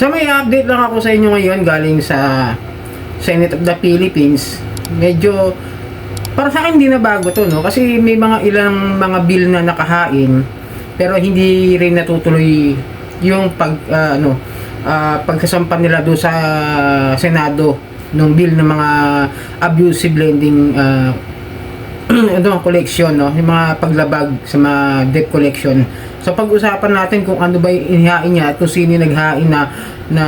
So may update lang ako sa inyo ngayon galing sa Senate of the Philippines. Medyo para sa akin hindi na bago to no kasi may mga ilang mga bill na nakahain pero hindi rin natutuloy yung pag ah, ano ah, pagkasampa nila do sa Senado nung bill ng mga abusive lending ito ang collection, no? Yung mga paglabag sa mga debt collection. So, pag-usapan natin kung ano ba yung inihain niya at kung sino yung naghain na, na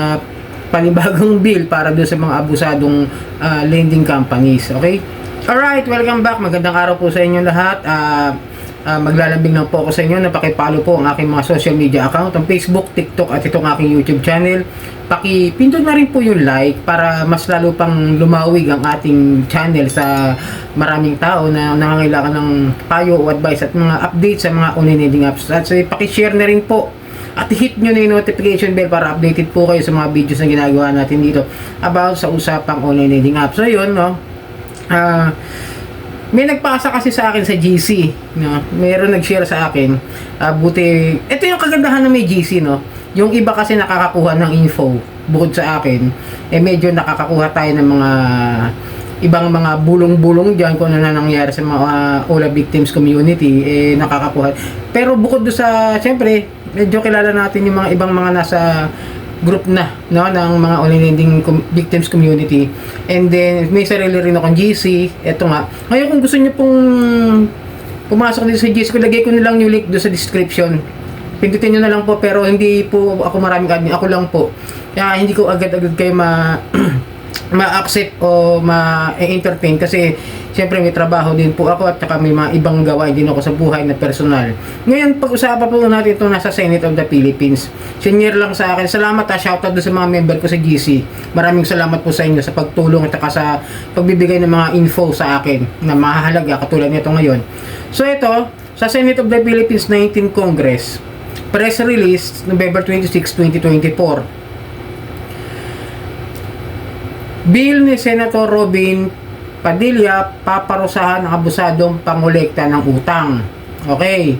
panibagong bill para doon sa mga abusadong ah, lending companies. Okay? Alright, welcome back. Magandang araw po sa inyo lahat. Ah, ah, maglalambing lang po ako sa inyo na pakipalo po ang aking mga social media account, ang Facebook, TikTok at itong aking YouTube channel. Pakipindot na rin po yung like para mas lalo pang lumawig ang ating channel sa maraming tao na nangangailangan ng payo o advice at mga updates sa mga online apps. At so, pakishare na rin po at hit nyo na yung notification bell para updated po kayo sa mga videos na ginagawa natin dito about sa usapang online lending apps. So yun, no? Ah, may nagpasa kasi sa akin sa GC, no? Meron nag-share sa akin. Ah, buti, ito yung kagandahan ng may GC, no? Yung iba kasi nakakakuha ng info bukod sa akin, eh medyo nakakakuha tayo ng mga ibang mga bulong-bulong diyan kung ano na nangyari sa mga uh, OLA victims community eh nakakakuha. Pero bukod doon sa syempre medyo kilala natin yung mga ibang mga nasa group na no ng mga online lending com- victims community. And then may sarili rin akong GC eto nga. Ngayon kung gusto niyo pong pumasok dito sa GC ko lagay ko na lang yung link doon sa description. Pindutin nyo na lang po pero hindi po ako maraming admin. Ako lang po. Kaya hindi ko agad-agad kayo ma ma-accept o ma-entertain kasi siyempre may trabaho din po ako at saka may mga ibang gawain din ako sa buhay na personal. Ngayon, pag-usapan po natin itong nasa Senate of the Philippines. Senior lang sa akin. Salamat ha, shoutout doon sa mga member ko sa GC. Maraming salamat po sa inyo sa pagtulong at saka sa pagbibigay ng mga info sa akin na mahalaga katulad nito ngayon. So ito, sa Senate of the Philippines 19 Congress, press release November 26, 2024 Bill ni Senator Robin Padilla paparusahan ang abusadong pangolekta ng utang. Okay.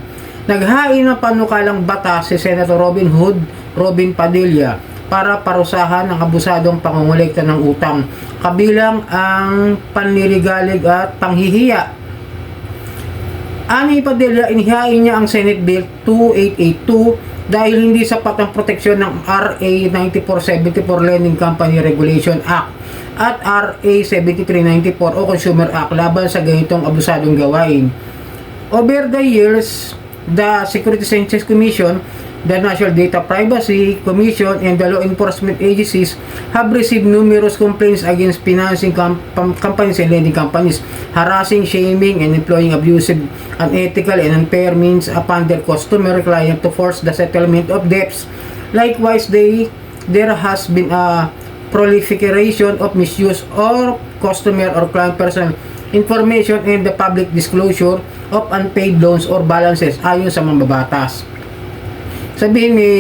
Naghain ng panukalang batas si Senator Robin Hood Robin Padilla para parusahan ang abusadong pangongolekta ng utang kabilang ang panliligalig at panghihiya. Ani Padilla, inihain niya ang Senate Bill 2882 dahil hindi sapat ang proteksyon ng RA 9474 Lending Company Regulation Act at RA 7394 o Consumer Act laban sa ganitong abusadong gawain. Over the years, the Securities and Exchange Commission, the National Data Privacy Commission, and the law enforcement agencies have received numerous complaints against financing com- com- companies and lending companies, harassing, shaming, and employing abusive, unethical, and unfair means upon their customer client to force the settlement of debts. Likewise, they there has been a proliferation of misuse or customer or client personal information and the public disclosure of unpaid loans or balances ayon sa mga babatas. Sabihin ni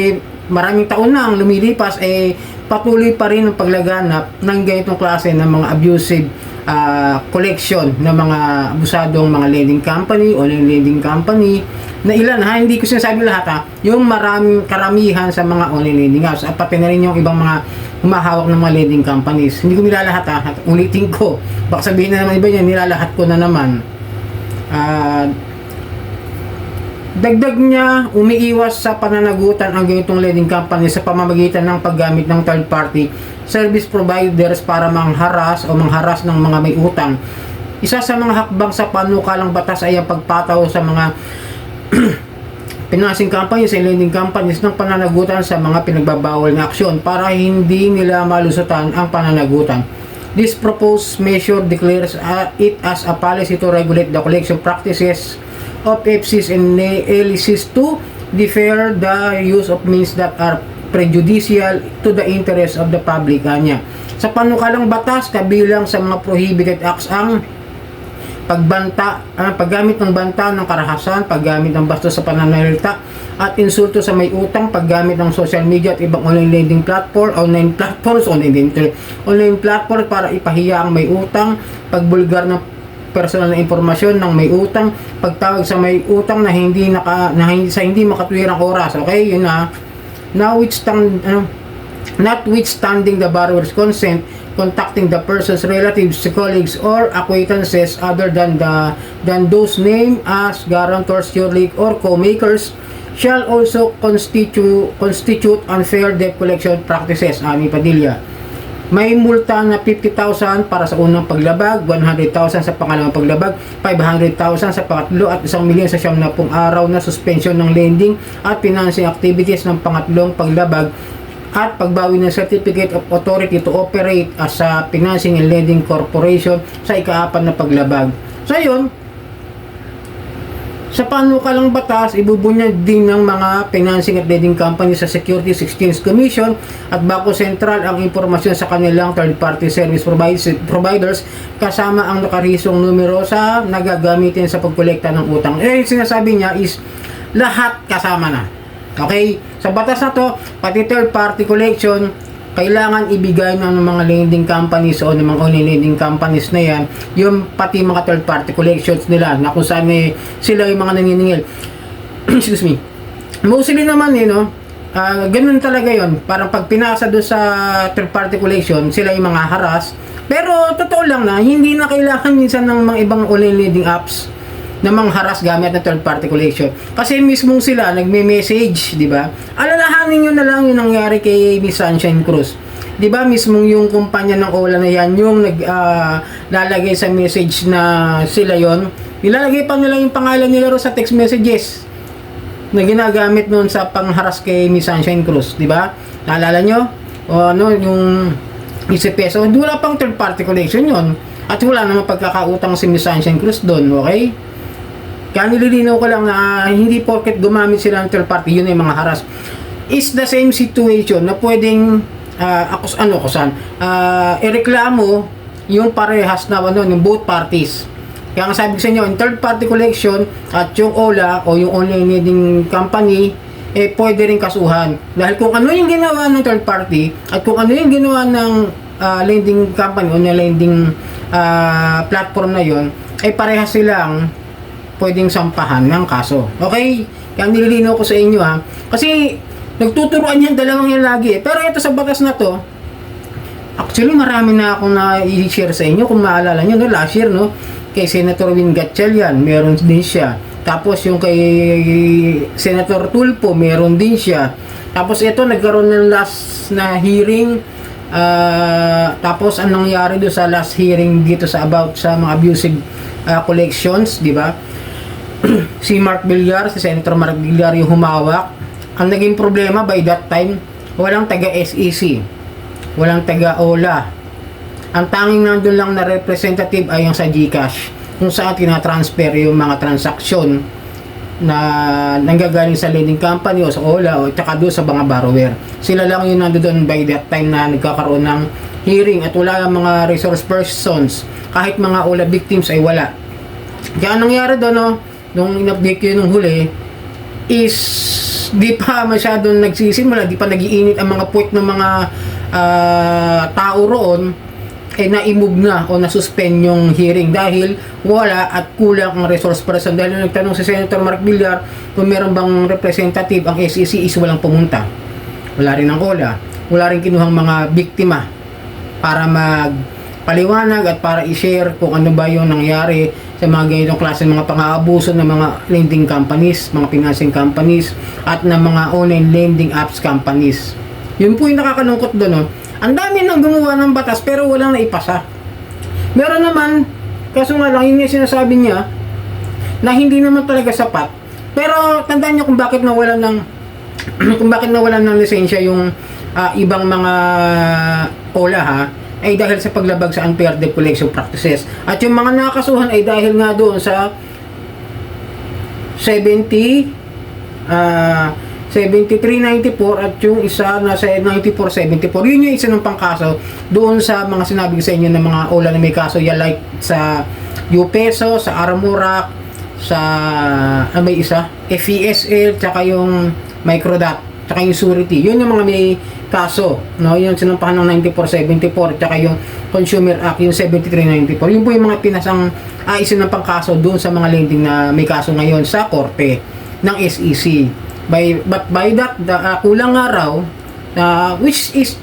maraming taon na ang lumilipas eh patuloy pa rin ang paglaganap ng ganitong klase ng mga abusive ah, collection ng mga abusadong mga lending company o lending company na ilan ha, hindi ko sinasabi lahat ha, yung maraming karamihan sa mga online lending apps at pati na rin yung ibang mga humahawak ng mga lending companies. Hindi ko nilalahat ha, at ulitin ko. Baka sabihin na naman iba niya, nilalahat ko na naman. Ah, Dagdag niya, umiiwas sa pananagutan ang ganitong lending company sa pamamagitan ng paggamit ng third party service providers para mangharas o mangharas ng mga may utang. Isa sa mga hakbang sa panukalang batas ay ang pagpataw sa mga financing companies and lending companies ng pananagutan sa mga pinagbabawal na aksyon para hindi nila malusutan ang pananagutan. This proposed measure declares uh, it as a policy to regulate the collection practices of FCs and LCs to defer the use of means that are prejudicial to the interest of the public kanya. Sa panukalang batas, kabilang sa mga prohibited acts ang pagbanta, ah, paggamit ng banta ng karahasan, paggamit ng bastos sa pananalita at insulto sa may utang, paggamit ng social media at ibang online lending platform, online platforms, online, online platform para ipahiya ang may utang, pagbulgar ng personal na impormasyon ng may utang, pagtawag sa may utang na hindi naka na sa hindi makatwirang oras. Okay, yun na. Tang ano notwithstanding the borrower's consent, contacting the person's relatives, colleagues, or acquaintances other than the than those named as guarantors, surely, or co-makers shall also constitute constitute unfair debt collection practices, Ami Padilla. May multa na 50,000 para sa unang paglabag, 100,000 sa pangalawang paglabag, 500,000 sa pangatlo at 1 milyon sa siyam na pung araw na suspension ng lending at financing activities ng pangatlong paglabag at pagbawi ng Certificate of Authority to Operate as a Financing and Lending Corporation sa ikaapat na paglabag. So yun, sa panukalang batas, ibubunyag din ng mga financing at lending company sa Securities Exchange Commission at Bako Sentral ang impormasyon sa kanilang third-party service providers, kasama ang nakarisong numero sa nagagamitin sa pagkolekta ng utang. Eh, sinasabi niya is lahat kasama na. Okay? Sa batas na to, pati third-party collection, kailangan ibigay ng mga lending companies o ng mga online lending companies na yan yung pati mga third party collections nila na kung saan eh, sila yung mga naniningil. Excuse me. Mostly naman eh no ah, ganun talaga yon parang pag pinasa doon sa third party collection sila yung mga haras. Pero totoo lang na hindi na kailangan minsan ng mga ibang online lending apps na mangharas gamit ng third party collection. Kasi mismong sila nagme-message, di ba? Alalahanin nyo na lang yung nangyari kay Miss Sunshine Cruz. Di ba mismong yung kumpanya ng Ola na yan, yung nag ah, lalagay sa message na sila yon nilalagay pa nila yung pangalan nila sa text messages na ginagamit noon sa pangharas kay Miss Sunshine Cruz, di ba? Naalala nyo? O ano, yung isip peso, wala pang third party collection yon At wala namang pagkakautang si Miss Sunshine Cruz doon, okay? Kaya nililinaw ko lang na hindi porket gumamit sila ng third party, yun ay mga haras. Is the same situation na pwedeng uh, akus, ano kusan, uh, ireklamo yung parehas na ano, yung both parties. Kaya nga sabi ko sa inyo, yung third party collection at yung OLA o yung online lending company, eh pwede rin kasuhan. Dahil kung ano yung ginawa ng third party at kung ano yung ginawa ng uh, lending company o ng lending uh, platform na yon, ay parehas silang pwedeng sampahan ng kaso. Okay? Kaya nililinaw ko sa inyo ha. Kasi nagtuturuan yan dalawang yan lagi eh. Pero ito sa batas na to, actually marami na akong na-share sa inyo. Kung maalala nyo, no, last year, no, kay Senator Win Gatchalian, meron din siya. Tapos yung kay Senator Tulpo, meron din siya. Tapos ito, nagkaroon ng last na hearing Uh, tapos anong nangyari do sa last hearing dito sa about sa mga abusive uh, collections, di ba? si Mark Villar, si Senator Mark Villar yung humawak. Ang naging problema by that time, walang taga SEC, walang taga OLA. Ang tanging nandun lang na representative ay yung sa GCash, kung saan tinatransfer yung mga transaksyon na nanggagaling sa lending company o sa OLA o tsaka doon sa mga borrower. Sila lang yung nandoon by that time na nagkakaroon ng hearing at wala ang mga resource persons kahit mga OLA victims ay wala. Kaya nangyari doon no? Nung in-update ko yun nung huli is di pa masyadong nagsisimula, di pa nagiinit ang mga puwet ng mga uh, tao roon eh na-move na o na-suspend yung hearing dahil wala at kulang ang resource person dahil nung nagtanong si Senator Mark Villar kung meron bang representative ang SEC is walang pumunta. Wala rin ang OLA. Wala rin kinuhang mga biktima para magpaliwanag at para i-share kung ano ba yung nangyari sa mga ganitong klase ng mga pang-aabuso ng mga lending companies, mga financing companies, at ng mga online lending apps companies. Yun po yung nakakalungkot doon. No? Ang dami nang gumawa ng batas pero walang naipasa. Meron naman, kaso nga lang, yun yung sinasabi niya, na hindi naman talaga sapat. Pero tandaan niyo kung bakit nawalan ng kung bakit nawalan ng lisensya yung uh, ibang mga OLA ha ay dahil sa paglabag sa unfair debt collection practices. At yung mga nakakasuhan ay dahil nga doon sa 70 uh, 7394 at yung isa nasa 9474 yun yung isa ng pangkaso doon sa mga sinabi sa inyo ng mga ola na may kaso. Ya like sa UPESO, sa Armorac sa ah, may isa FESL tsaka yung Microdot tsaka yung surety yun yung mga may kaso, no? Yung sinampahan ng 9474 tsaka yung Consumer Act yung 7394. Yun po yung mga pinasang uh, isinampang kaso doon sa mga lending na may kaso ngayon sa korte ng SEC. By but by that the, uh, kulang nga raw uh, which is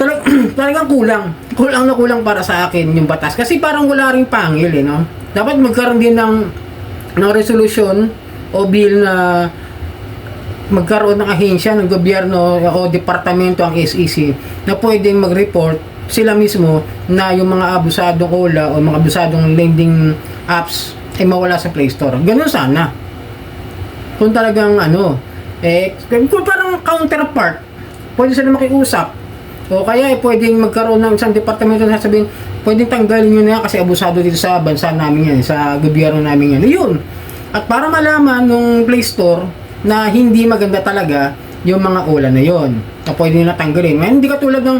talag, talagang kulang. Kulang na kulang para sa akin yung batas. Kasi parang wala rin pangil eh, no? Dapat magkaroon din ng, ng resolution o bill na magkaroon ng ahensya ng gobyerno o departamento ang SEC na pwedeng mag-report sila mismo na yung mga abusadong OLA o mga abusadong lending apps ay mawala sa Play Store. Ganun sana. Kung talagang ano, eh, kung parang counterpart, pwede sila makiusap. O kaya eh, pwedeng magkaroon ng isang departamento na sasabihin, pwedeng tanggalin nyo na kasi abusado dito sa bansa namin yan, sa gobyerno namin yan. Yun. At para malaman nung Play Store na hindi maganda talaga yung mga ola na yon na pwede nila tanggalin. Ngayon, hindi katulad ng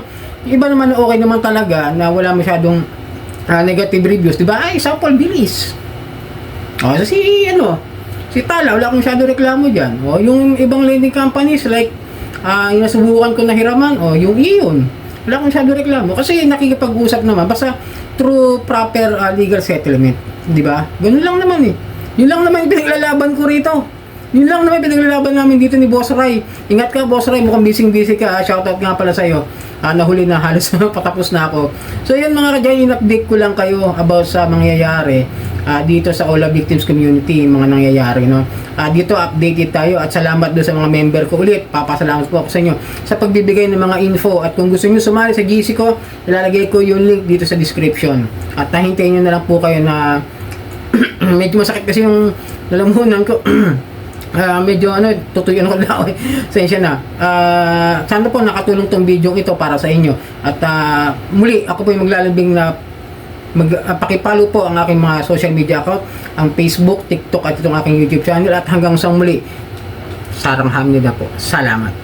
iba naman na okay naman talaga na wala masyadong ah, negative reviews. Diba? Ay, sample bilis. O, so si, ano, si Tala, wala akong masyado reklamo dyan. O, yung ibang lending companies like, ah, yung nasubukan ko na hiraman, o, yung iyon. Wala akong masyado reklamo. Kasi nakikipag-usap naman, basta through proper ah, legal settlement. Di ba? Ganun lang naman eh. Yun lang naman yung pinaglalaban ko rito. Yun lang naman pinaglalaban namin dito ni Boss Ray. Ingat ka, Boss Ray. Mukhang busy-busy ka. ah. Shoutout nga pala sa'yo. Ah, nahuli na halos patapos na ako. So yun mga kadyan, in-update ko lang kayo about sa mangyayari ah, dito sa Ola Victims Community, mga nangyayari. No? Ah, dito updated tayo at salamat doon sa mga member ko ulit. Papasalamat po ako sa inyo sa pagbibigay ng mga info. At kung gusto niyo sumali sa GC ko, ilalagay ko yung link dito sa description. At nahintayin nyo na lang po kayo na medyo masakit kasi yung lalamunan ko. Ah, medyo ano, tutuyo ko lang eh. Sensya na. Ah, sana po nakatulong tong video ito para sa inyo. At ah, muli, ako po yung maglalabing na mag, ah, pakipalo po ang aking mga social media account, ang Facebook, TikTok at itong aking YouTube channel at hanggang sa muli, sarang hamnida po. Salamat.